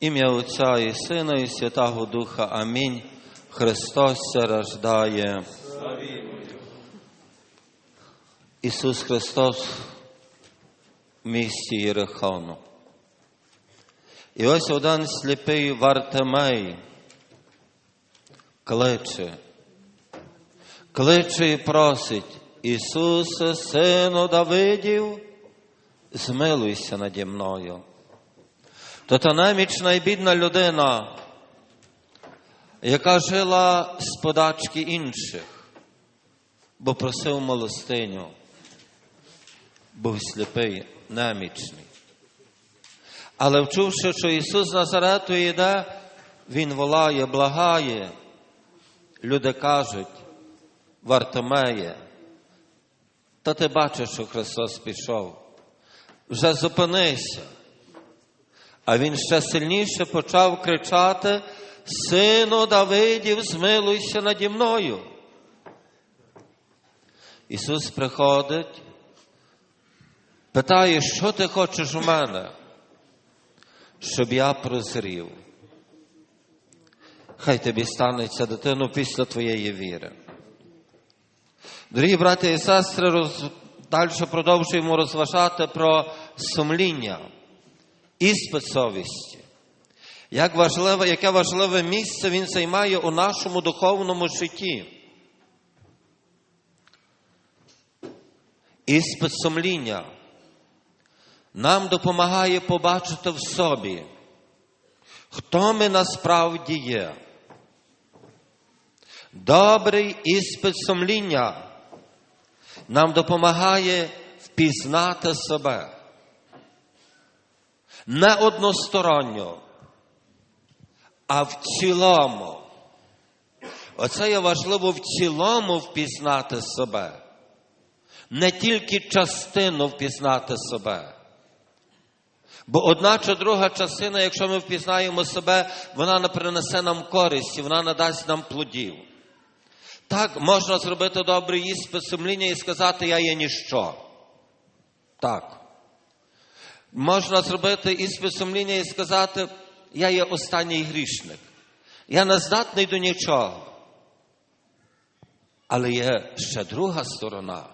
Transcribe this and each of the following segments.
Ім'я Отця і Сина, і Святого Духа. Амінь. Христос рождає. Ісус Христос в місті Єрихону. І ось один сліпий Вартимей кличе, кличе і просить, Ісусе, Сину Давидів, змилуйся наді мною. То та немічна і бідна людина, яка жила з подачки інших, бо просив милостиню, був сліпий, немічний. Але вчувши, що Ісус Назарету йде, Він волає, благає. Люди кажуть, Вартомеє, та ти бачиш, що Христос пішов. Вже зупинися. А він ще сильніше почав кричати: Сину Давидів, змилуйся наді мною. Ісус приходить, питає, що ти хочеш у мене, щоб я прозрів. Хай тобі станеться дитину після твоєї віри. Дорогі браті і сестри, роз... далі продовжуємо розважати про сумління, іспит совісті. Як важливе, яке важливе місце він займає у нашому духовному житті. Іспит сумління нам допомагає побачити в собі, хто ми насправді є. Добрий іспит сумління нам допомагає впізнати себе. Не односторонньо, а в цілому. Оце є важливо в цілому впізнати себе. Не тільки частину впізнати себе. Бо одна чи друга частина, якщо ми впізнаємо себе, вона не принесе нам користі, вона не дасть нам плодів. Так, можна зробити добрий іспит сумління і сказати, я є ніщо. Так. Можна зробити іспит сумління і сказати, я є останній грішник. Я не здатний до нічого. Але є ще друга сторона.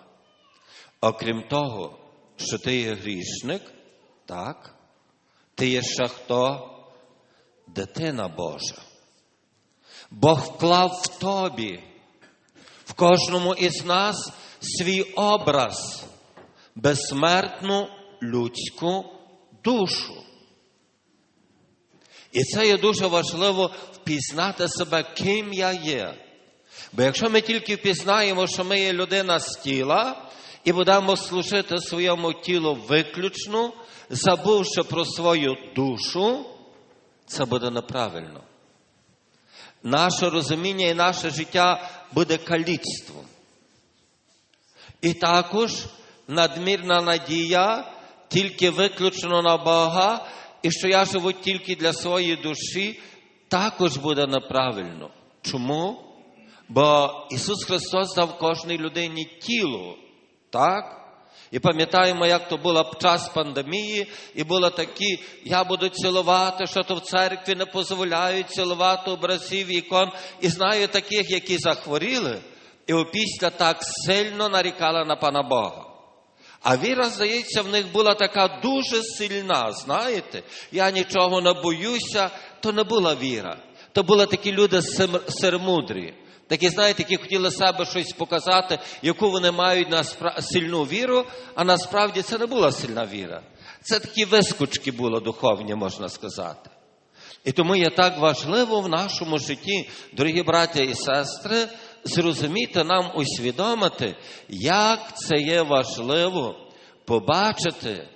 Окрім того, що ти є грішник, так, ти є ще хто? Дитина Божа. Бог вклав в тобі, в кожному із нас свій образ, безсмертну людську душу. І це є дуже важливо впізнати себе, ким я є. Бо якщо ми тільки впізнаємо, що ми є людина з тіла, і будемо служити своєму тілу виключно, забувши про свою душу, це буде неправильно. Наше розуміння і наше життя буде каліцтвом. І також надмірна надія тільки виключно на Бога, і що я живу тільки для своєї душі, також буде неправильно. Чому? Бо Ісус Христос дав кожній людині тіло. Так? І пам'ятаємо, як то було під час пандемії, і було такі, я буду цілувати, що то в церкві не дозволяють цілувати образів ікон. І знаю таких, які захворіли, і опісля так сильно нарікали на пана Бога. А віра, здається, в них була така дуже сильна, знаєте, я нічого не боюся, то не була віра. То були такі люди сермудрі. Такі, знаєте, які хотіли себе щось показати, яку вони мають на сильну віру, а насправді це не була сильна віра. Це такі вискочки були духовні, можна сказати. І тому є так важливо в нашому житті, дорогі браття і сестри, зрозуміти нам усвідомити, як це є важливо побачити.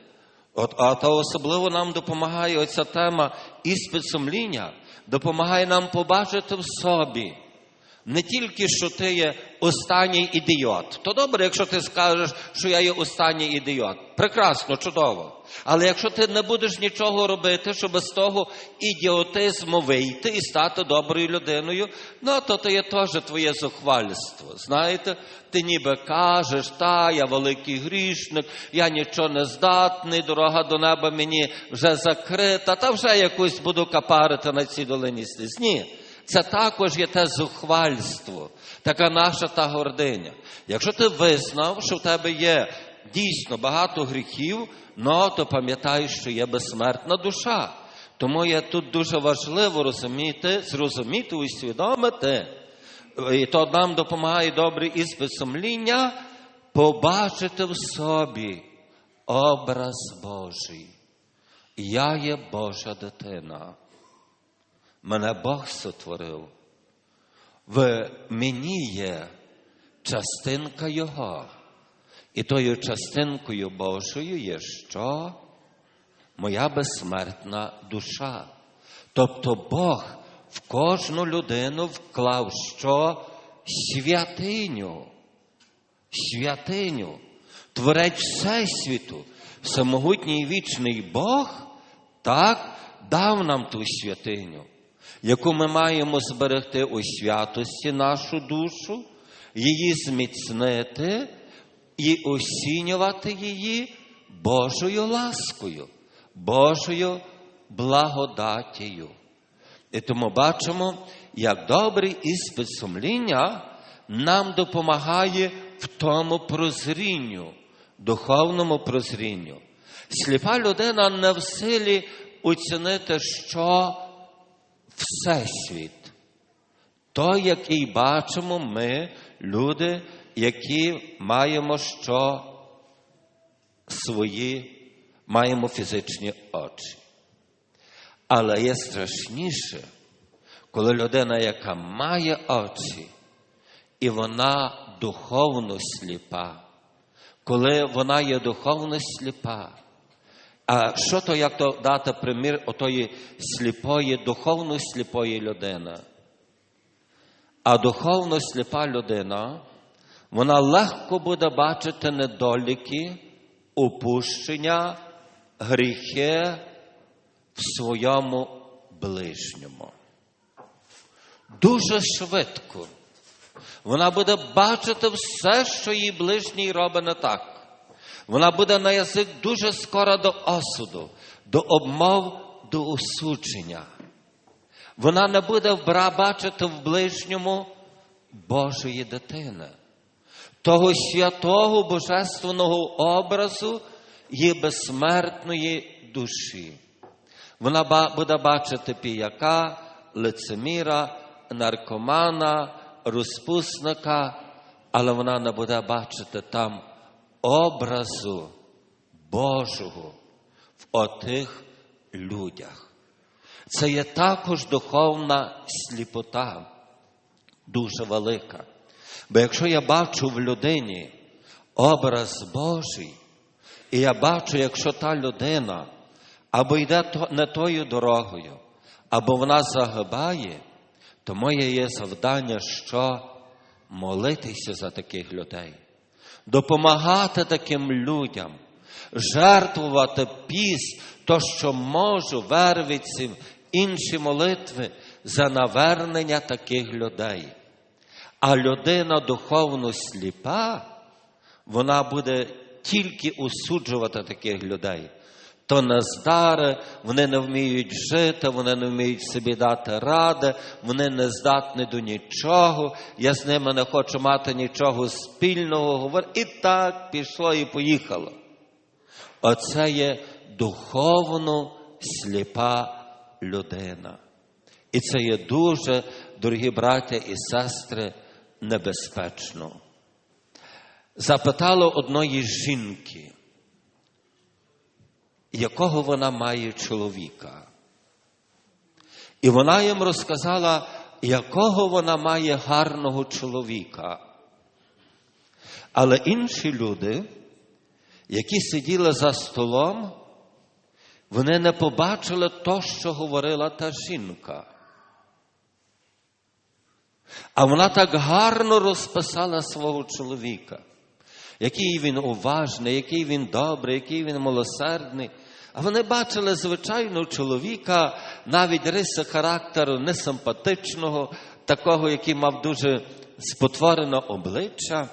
От, А то особливо нам допомагає оця тема іспит сумління, допомагає нам побачити в собі не тільки, що ти є останній ідіот. То добре, якщо ти скажеш, що я є останній ідіот. Прекрасно, чудово. Але якщо ти не будеш нічого робити, щоб з того ідіотизму вийти і стати доброю людиною, ну то це є теж твоє зухвальство. Знаєте, ти ніби кажеш, та, я великий грішник, я нічого не здатний, дорога до неба мені вже закрита, та вже якусь буду капарити на цій долині сліз. Ні. Це також є те зухвальство, така наша та гординя. Якщо ти визнав, що в тебе є дійсно багато гріхів, ну то пам'ятай, що є безсмертна душа. Тому є тут дуже важливо розуміти, зрозуміти, усвідомити. І то нам допомагає добрий іспит сумління, побачити в собі образ Божий. Я є Божа дитина. Мене Бог сотворив. В мені є частинка Його. І тою частинкою Божою є що? Моя безсмертна душа. Тобто Бог в кожну людину вклав що? Святиню. Святиню. Творець Всесвіту, самогутній вічний Бог, так дав нам ту святиню яку ми маємо зберегти у святості нашу душу, її зміцнити і осінювати її Божою ласкою, Божою благодатію. І тому бачимо, як добрий іспит сумління нам допомагає в тому прозрінню, духовному прозрінню. Сліпа людина не в силі оцінити, що Всесвіт. Той, який бачимо ми, люди, які маємо що свої, маємо фізичні очі. Але є страшніше, коли людина, яка має очі, і вона духовно сліпа, коли вона є духовно сліпа. А що то, як то дати примір отої сліпої, духовно сліпої людини? А духовно сліпа людина, вона легко буде бачити недоліки, упущення, гріхи в своєму ближньому. Дуже швидко. Вона буде бачити все, що її ближній робить не так. Вона буде на язик дуже скоро до осуду, до обмов, до осудження. Вона не буде бачити в ближньому Божої дитини, того святого божественного образу її безсмертної душі. Вона буде бачити піяка, лицеміра, наркомана, розпусника, але вона не буде бачити там образу Божого в отих людях. Це є також духовна сліпота, дуже велика. Бо якщо я бачу в людині образ Божий, і я бачу, якщо та людина або йде не тою дорогою, або вона загибає, то моє є завдання, що молитися за таких людей допомагати таким людям, жертвувати піс, то, що можу, вервиці, інші молитви за навернення таких людей. А людина духовно сліпа, вона буде тільки усуджувати таких людей то нездари, вони не вміють жити, вони не вміють собі дати ради, вони не здатні до нічого, я з ними не хочу мати нічого спільного. І так пішло і поїхало. Оце є духовно сліпа людина. І це є дуже, дорогі браття і сестри, небезпечно. Запитало одної жінки якого вона має чоловіка. І вона їм розказала, якого вона має гарного чоловіка. Але інші люди, які сиділи за столом, вони не побачили то, що говорила та жінка. А вона так гарно розписала свого чоловіка, який він уважний, який він добрий, який він милосердний. А вони бачили звичайного чоловіка, навіть риси характеру несимпатичного, такого, який мав дуже спотворене обличчя.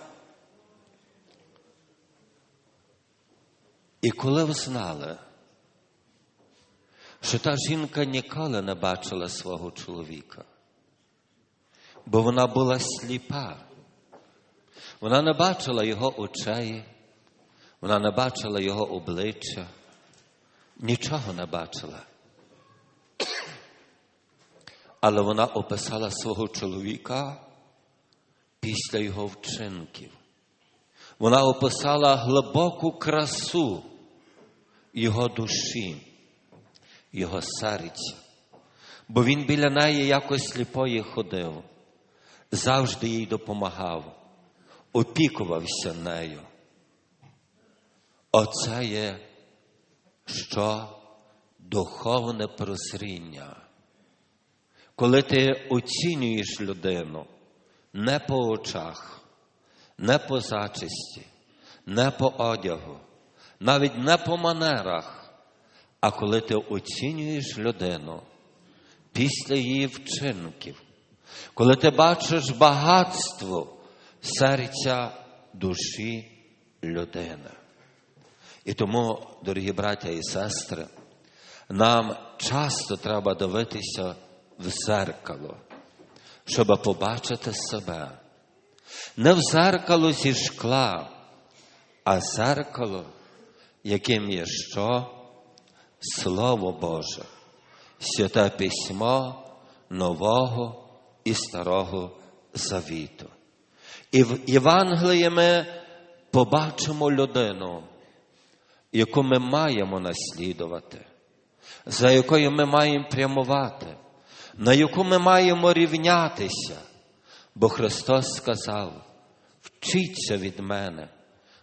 І коли взнали, що та жінка ніколи не бачила свого чоловіка, бо вона була сліпа, вона не бачила його очей, вона не бачила його обличчя, нічого не бачила. Але вона описала свого чоловіка після його вчинків. Вона описала глибоку красу його душі, його серця, бо він біля неї якось сліпої ходив, завжди їй допомагав, опікувався нею. Оце є що духовне прозріння. Коли ти оцінюєш людину не по очах, не по зачисті, не по одягу, навіть не по манерах, а коли ти оцінюєш людину після її вчинків, коли ти бачиш багатство серця душі людини. І тому, дорогі браття і сестри, нам часто треба дивитися в зеркало, щоб побачити себе. Не в зеркало зі шкла, а зеркало, яким є що? Слово Боже, святе письмо Нового і Старого Завіту. І в Євангелії ми побачимо людину, яку ми маємо наслідувати, за якою ми маємо прямувати, на яку ми маємо рівнятися. Бо Христос сказав: вчіться від мене,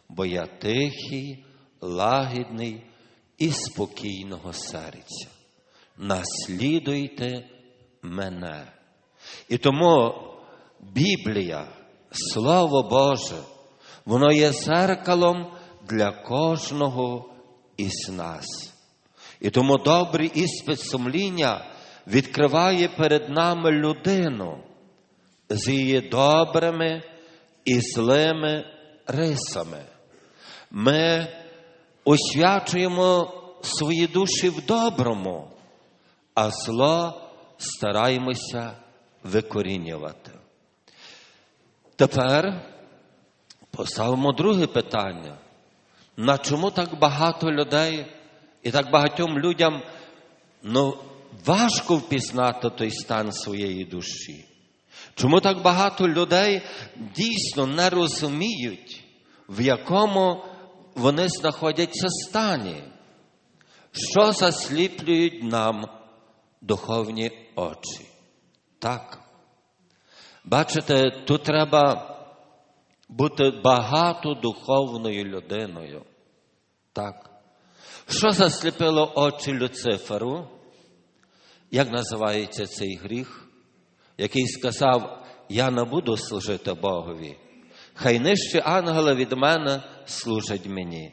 бо я тихий, лагідний і спокійного серця. Наслідуйте мене. І тому Біблія, Слово Боже, воно є зеркалом для кожного із нас. І тому добрий іспит сумління відкриває перед нами людину з її добрими і злими рисами. Ми освячуємо свої душі в доброму, а зло стараємося викорінювати. Тепер поставимо друге питання. На чому так багато людей і так багатьом людям ну, важко впізнати той стан своєї душі? Чому так багато людей дійсно не розуміють, в якому вони знаходяться стані? Що засліплюють нам духовні очі? Так. Бачите, тут треба бути багато духовною людиною. Так. Що засліпило очі Люциферу? Як називається цей гріх? Який сказав, я не буду служити Богові. Хай нижчі ангели від мене служать мені.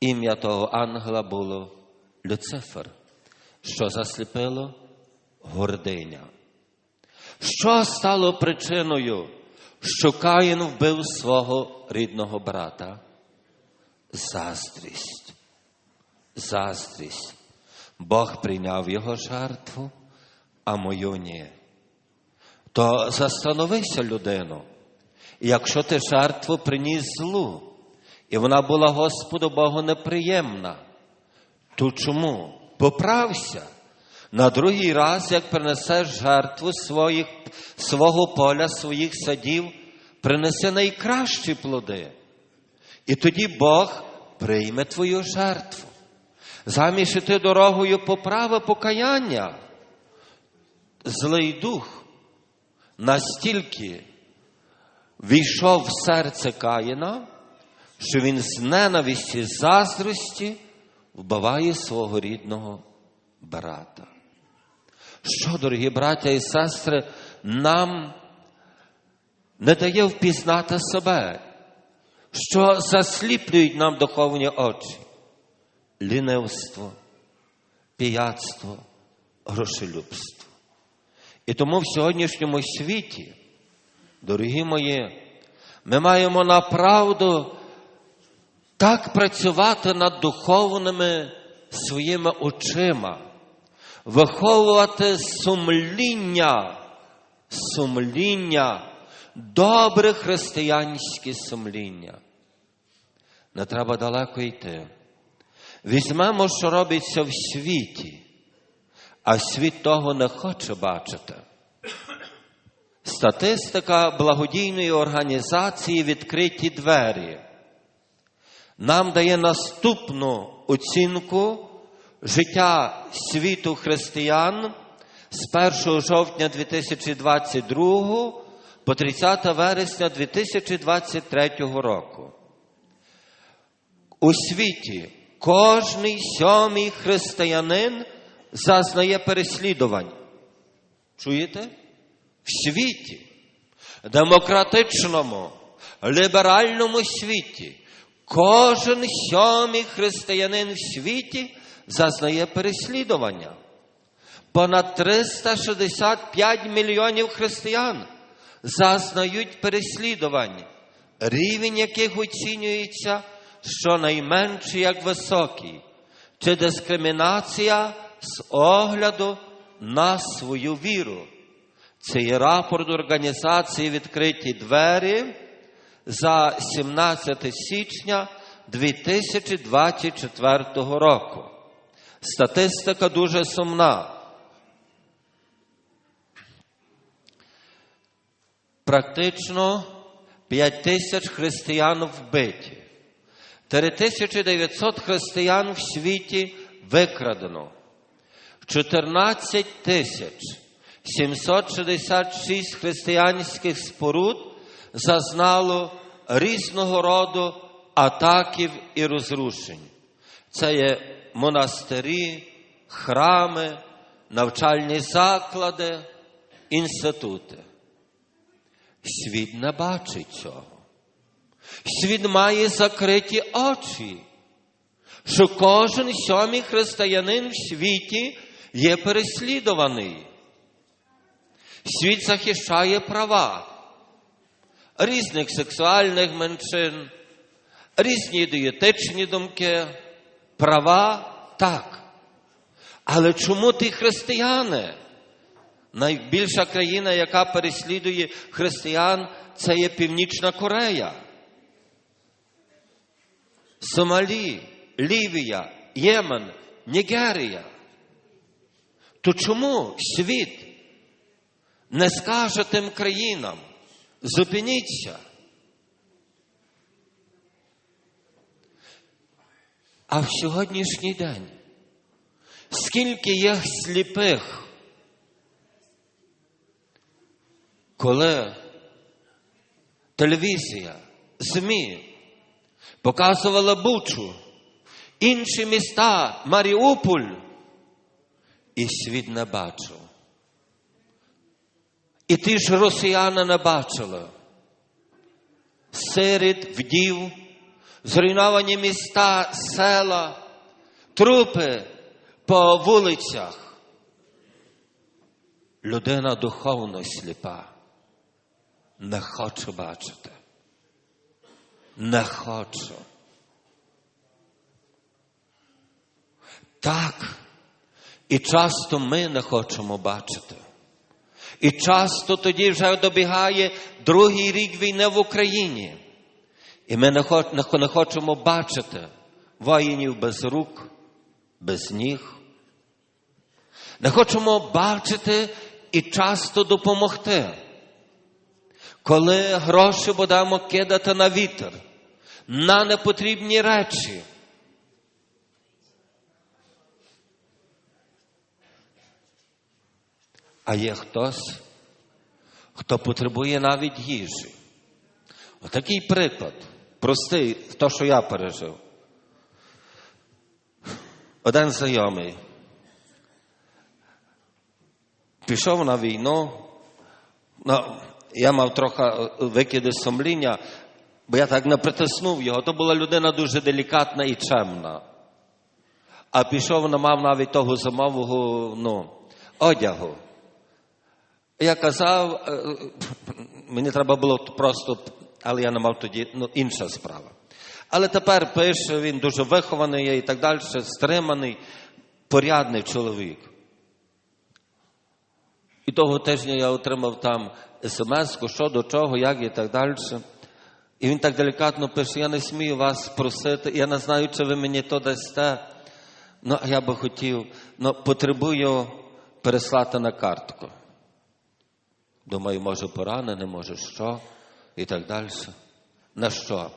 Ім'я того ангела було Люцифер. Що засліпило? Гординя. Що стало причиною, що Каїн вбив свого рідного брата? Заздрість. Заздрість. Бог прийняв його жертву, а мою ні. То застановися людину. Якщо ти жертву приніс злу, і вона була Господу Богу неприємна, то чому? Поправся. На другий раз, як принесеш жертву своїх, свого поля, своїх садів, принеси найкращі плоди. І тоді Бог прийме твою жертву. Замість іти дорогою поправи покаяння, злий дух настільки війшов в серце Каїна, що він з ненависті, заздрості вбиває свого рідного брата. Що, дорогі браття і сестри, нам не дає впізнати себе, що засліплюють нам духовні очі. Лінивство, пияцтво, грошелюбство. І тому в сьогоднішньому світі, дорогі мої, ми маємо направду так працювати над духовними своїми очима, виховувати сумління, сумління, добре християнське сумління. Не треба далеко йти. Візьмемо, що робиться в світі, а світ того не хоче бачити. Статистика благодійної організації відкриті двері нам дає наступну оцінку життя світу християн з 1 жовтня 2022 по 30 вересня 2023 року. У світі кожний сьомий християнин зазнає переслідувань. Чуєте? В світі, демократичному, ліберальному світі, кожен сьомий християнин в світі зазнає переслідування. Понад 365 мільйонів християн зазнають переслідувань, рівень яких оцінюється щонайменше як високий, чи дискримінація з огляду на свою віру. Це є рапорт організації Відкриті двері за 17 січня 2024 року. Статистика дуже сумна. Практично 5 тисяч християн вбиті. 3900 християн в світі викрадено. 14 тисяч 766 християнських споруд зазнало різного роду атаків і розрушень. Це є монастирі, храми, навчальні заклади, інститути. Світ не бачить цього. Світ має закриті очі, що кожен сьомий християнин в світі є переслідуваний. Світ захищає права різних сексуальних меншин, різні ідеєтичні думки, права так. Але чому ті християни? Найбільша країна, яка переслідує християн, це є Північна Корея. Сомалі, Лівія, Ємен, Нігерія. То чому світ не скаже тим країнам? Зупиніться. А в сьогоднішній день скільки є сліпих, коли телевізія, ЗМІ показувала Бучу, інші міста, Маріуполь, і світ не бачив. І ті ж росіяни не бачили. Сиріт, вдів, зруйновані міста, села, трупи по вулицях. Людина духовно сліпа, не хоче бачити. Не хочу. Так, і часто ми не хочемо бачити. І часто тоді вже добігає другий рік війни в Україні. І ми не хочемо бачити воїнів без рук, без ніг. Не хочемо бачити і часто допомогти. Коли гроші будемо кидати на вітер, на непотрібні речі. А є хтось, хто потребує навіть їжі. Отакий приклад, простий, то, що я пережив. Один знайомий пішов на війну, Ну, я мав трохи е, викиди сумління, бо я так не притиснув його. То була людина дуже делікатна і чемна. А пішов, не мав навіть того зимового ну, одягу. Я казав, е, мені треба було просто, але я не мав тоді, ну, інша справа. Але тепер пише, він дуже вихований є і так далі, стриманий, порядний чоловік. І того тижня я отримав там смс, що до чого, як і так далі. І він так делікатно пише: я не смію вас просити, я не знаю, чи ви мені то дасте. Ну, а я би хотів, ну, потребую переслати на картку. Думаю, може поранений, може що, і так далі. На що?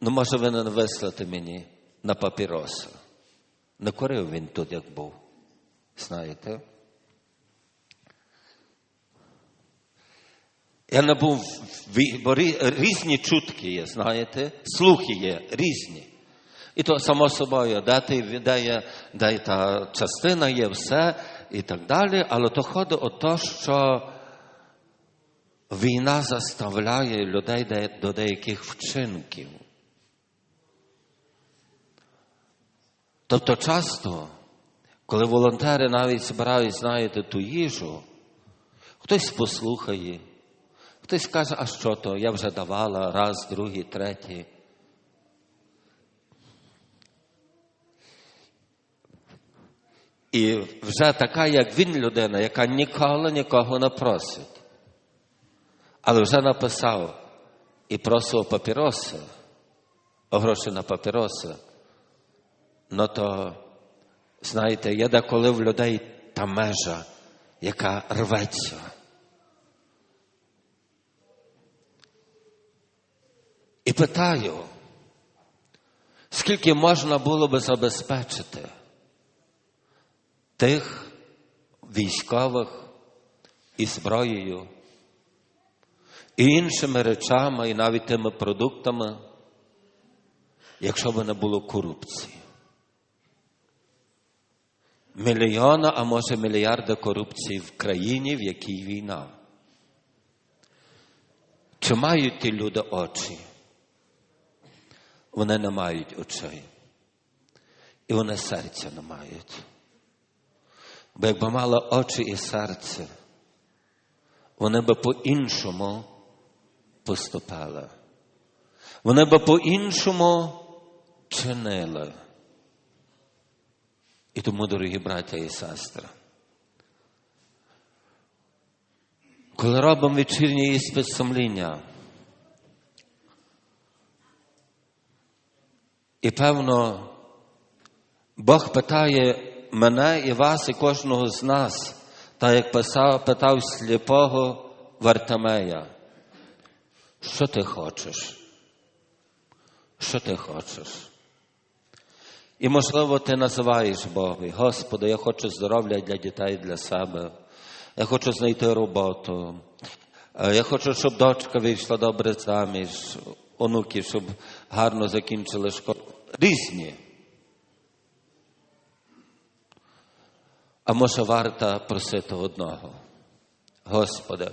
Ну, може, ви не вислати мені на папіроса. Не курив він тут, як був. Знаєте? Я не був, в- бо різні чутки є, знаєте, слухи є різні. І то само собою, де, ти, де, є, де та частина є, все і так далі, але то ходить о те, що війна заставляє людей до деяких вчинків. Тобто часто, коли волонтери навіть збирають, знаєте, ту їжу, хтось послухає, хтось каже, а що то, я вже давала раз, другий, третій. І вже така, як він, людина, яка ніколи нікого не просить. Але вже написав і просив папіроси, гроші на папіроси. Ну то, знаєте, є деколи в людей та межа, яка рветься. І питаю, скільки можна було би забезпечити тих військових і зброєю, і іншими речами, і навіть тими продуктами, якщо б не було корупції. Мільйона, а може мільярда корупції в країні, в якій війна. Чи мають ті люди очі? Вони не мають очей. І вони серця не мають. Бо якби мали очі і серце, вони би по-іншому поступали. Вони би по-іншому чинили. І тому, дорогі браття і сестри, коли робимо вечірнє іспит сумління, і певно, Бог питає мене і вас, і кожного з нас, так як писав, питав сліпого Вартамея, що ти хочеш? Що ти хочеш? І, можливо, ти називаєш Бога, Господи, я хочу здоров'я для дітей, для себе. Я хочу знайти роботу. Я хочу, щоб дочка вийшла добре заміж, онуки, щоб гарно закінчили школу. Різні. А може варто просити одного. Господи,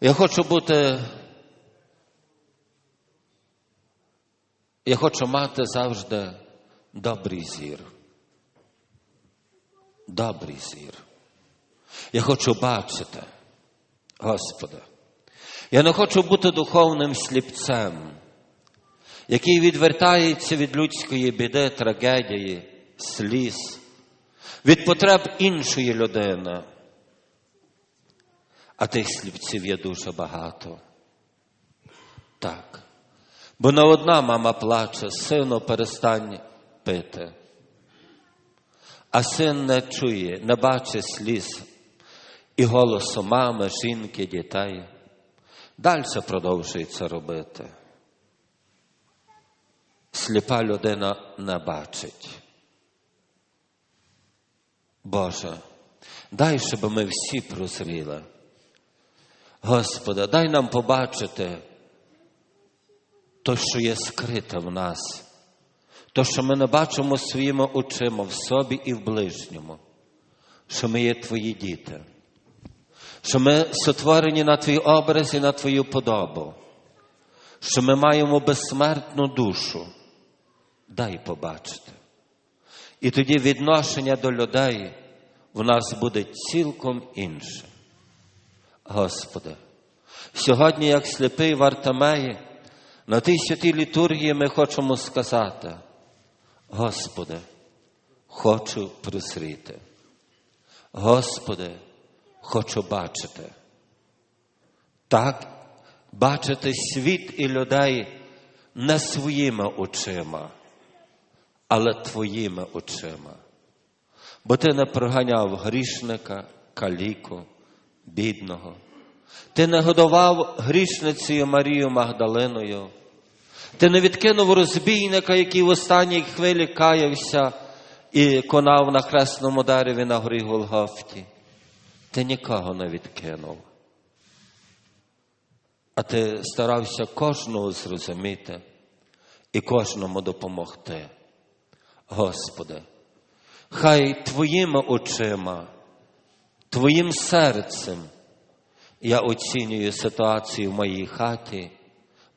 я хочу бути Я хочу мати завжди добрий зір. Добрий зір. Я хочу бачити, Господи. Я не хочу бути духовним сліпцем, який відвертається від людської біди, трагедії, сліз, від потреб іншої людини. А тих сліпців є дуже багато. Так. Бо не одна мама плаче, сину, перестань пити. А син не чує, не бачить сліз і голосу мами, жінки, дітей. Далі продовжує це робити. Сліпа людина не бачить. Боже, дай, щоб ми всі прозріли. Господи, дай нам побачити то, що є скрите в нас, то, що ми не бачимо своїми очима в собі і в ближньому, що ми є Твої діти, що ми сотворені на Твій образ і на Твою подобу, що ми маємо безсмертну душу. Дай побачити. І тоді відношення до людей в нас буде цілком інше. Господи, сьогодні, як сліпий Вартамеї, на тій святій літургії ми хочемо сказати, Господи, хочу прозріти. Господи, хочу бачити. Так, бачити світ і людей не своїми очима, але Твоїми очима. Бо Ти не проганяв грішника, каліку, бідного. Ти не годував грішницею Марію Магдалиною. Ти не відкинув розбійника, який в останній хвилі каявся і конав на хресному дереві на горі Голгофті. Ти нікого не відкинув. А ти старався кожного зрозуміти і кожному допомогти. Господи, хай Твоїми очима, Твоїм серцем я оцінюю ситуацію в моїй хаті,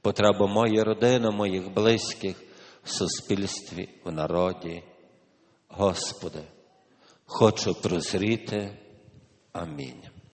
потребу моєї родини, моїх близьких в суспільстві, в народі. Господи, хочу прозріти. Амінь.